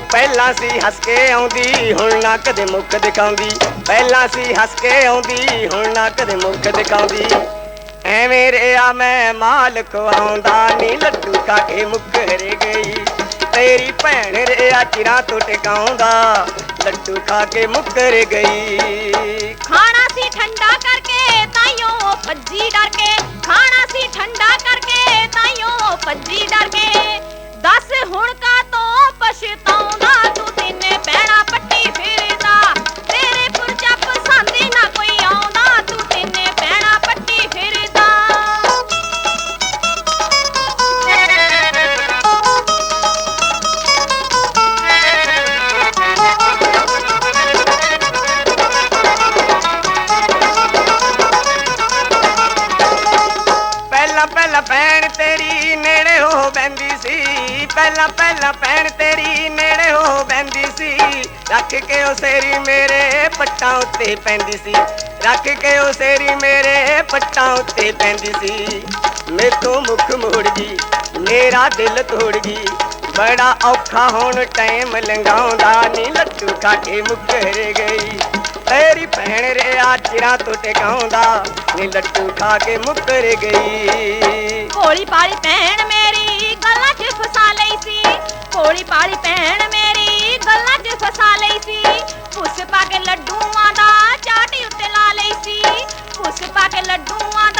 ਪਹਿਲਾਂ ਸੀ ਹੱਸ ਕੇ ਆਉਂਦੀ, ਹੁਣ ਨਾ ਕਦੇ ਮੁੱਖ ਦਿਖਾਉਂਦੀ। ਪਹਿਲਾਂ ਸੀ ਹੱਸ ਕੇ ਆਉਂਦੀ, ਹੁਣ ਨਾ ਕਦੇ ਮੁੱਖ ਦਿਖਾਉਂਦੀ। ਐਵੇਂ ਰਿਆ ਮੈਂ ਮਾਲ ਖਵਾਉਂਦਾ ਨੀ ਲੱਡੂ ਖਾ ਕੇ ਮੁੱਕਰ ਗਈ। ਤੇਰੀ ਭੈਣ ਰਿਆ ਚਿਰਾਂ ਤੋਂ ਟਿਕਾਉਂਦਾ, ਲੱਡੂ ਖਾ ਕੇ ਮੁੱਕਰ ਗਈ। ਖਾਣਾ ਸੀ ਠੰਡਾ ਕਰਕੇ, ਤਾਈਓ ਭੱਜੀ ਡਰ ਕੇ। ਖਾਣਾ ਸੀ ਠੰਡਾ ਕਰਕੇ ਪਹਿਲਾਂ ਪਹਿਲਾਂ ਭੈਣ ਤੇਰੀ ਨੇੜੇ ਹੋ ਬੈੰਦੀ ਸੀ। ਰੱਖ ਕੇ ਉਹ ਸੇਰੀ ਮੇਰੇ ਪੱਟਾਂ ਉੱਤੇ ਪੈਂਦੀ ਸੀ। ਰੱਖ ਕੇ ਉਹ ਸੇਰੀ ਮੇਰੇ ਪੱਟਾਂ ਉੱਤੇ ਪੈਂਦੀ ਸੀ। ਮੇਥੋਂ ਮੁਖ ਮੋੜ ਗਈ, ਮੇਰਾ ਦਿਲ ਤੋੜ ਗਈ। ਬੜਾ ਔਖਾ ਹੁਣ ਟਾਈਮ ਲੰਘਾਉਂਦਾ ਨੀ ਲੱਟੂ ਖਾ ਕੇ ਮੁੱਕਰ ਗਈ। ਤੇਰੀ ਭੈਣ ਰਿਆ ਚਿਰਾਂ ਤੋਂ ਟਿਕਾਉਂਦਾ, ਨੀ ਲੱਟੂ ਖਾ ਕੇ ਮੁੱਕਰ ਗਈ। ਭੋਲੀ ਪਾਲੀ ਭੈਣ ਮੇਰੀ, ਗੱਲਾਂ ਲਈ ਸੀ। ਭੋਲੀ ਪਾਲੀ ਭੈਣ ਮੇਰੀ ਗੱਲਾਂ 'ਚ ਫਸਾ ਲਈ ਸੀ। ਪੁੱਸ ਪਾ ਕੇ ਲੱਡੂਆਂ ਦਾ ਚਾਟੀ ਉੱਤੇ ਲਾ ਲਈ ਸੀ। ਪੁੱਸ ਪਾ ਕੇ ਲੱਡੂਆਂ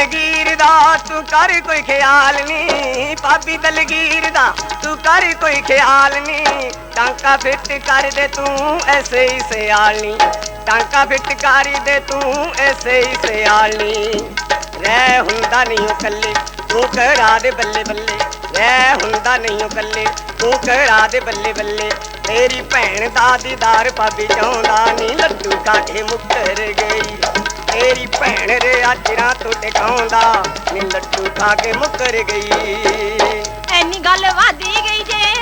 ਦਲਗੀਰ ਦਾ, ਤੂੰ ਕਰ ਕੋਈ ਖਿਆਲ ਨਹੀਂ। ਪਾਪੀ ਦਲਗੀਰ ਦਾ, ਤੂੰ ਕਰ ਕੋਈ ਖਿਆਲ ਨਹੀਂ। ਟਾਂਕਾ ਫਿੱਟ ਕਰ ਦੇ ਤੂੰ, ਐਸੇ ਹੀ ਸਿਆਲ। ਟਾਂਕਾ ਫਿੱਟ ਕਰ ਦੇ ਤੂੰ, ਐਸੇ ਹੀ ਸਿਆਲ। ਰਹਿ ਹੁੰਦਾ ਨਹੀਂ ਉਹ ਕੱਲੇ ਤੂੰ ਕਰਾ ਦੇ ਬੱਲੇ ਬੱਲੇ। ਰਹਿ ਹੁੰਦਾ ਨਹੀਂ ਉਹ ਕੱਲੇ ਤੂੰ ਕਰਾ ਦੇ ਬੱਲੇ ਬੱਲੇ। ਤੇਰੀ ਭੈਣ ਦਾ ਦੀਦਾਰ ਪਾਬੀ ਚਾਹੁੰਦਾ ਨਹੀਂ, ਲੱਡੂ ਖਾ ਕੇ ਮੁੱਕਰ ਗਈ। ਤੇਰੀ ਭੈਣ ਰੇ ਆਚਰਾ ਤੋਂ ਟਿਕਾਉਂਦਾ, ਨੀ ਲੱਡੂ ਖਾ ਕੇ ਮੁੱਕਰ ਗਈ। ਐਨੀ ਗੱਲ ਵਾਦੀ ਗਈ ਜੇ।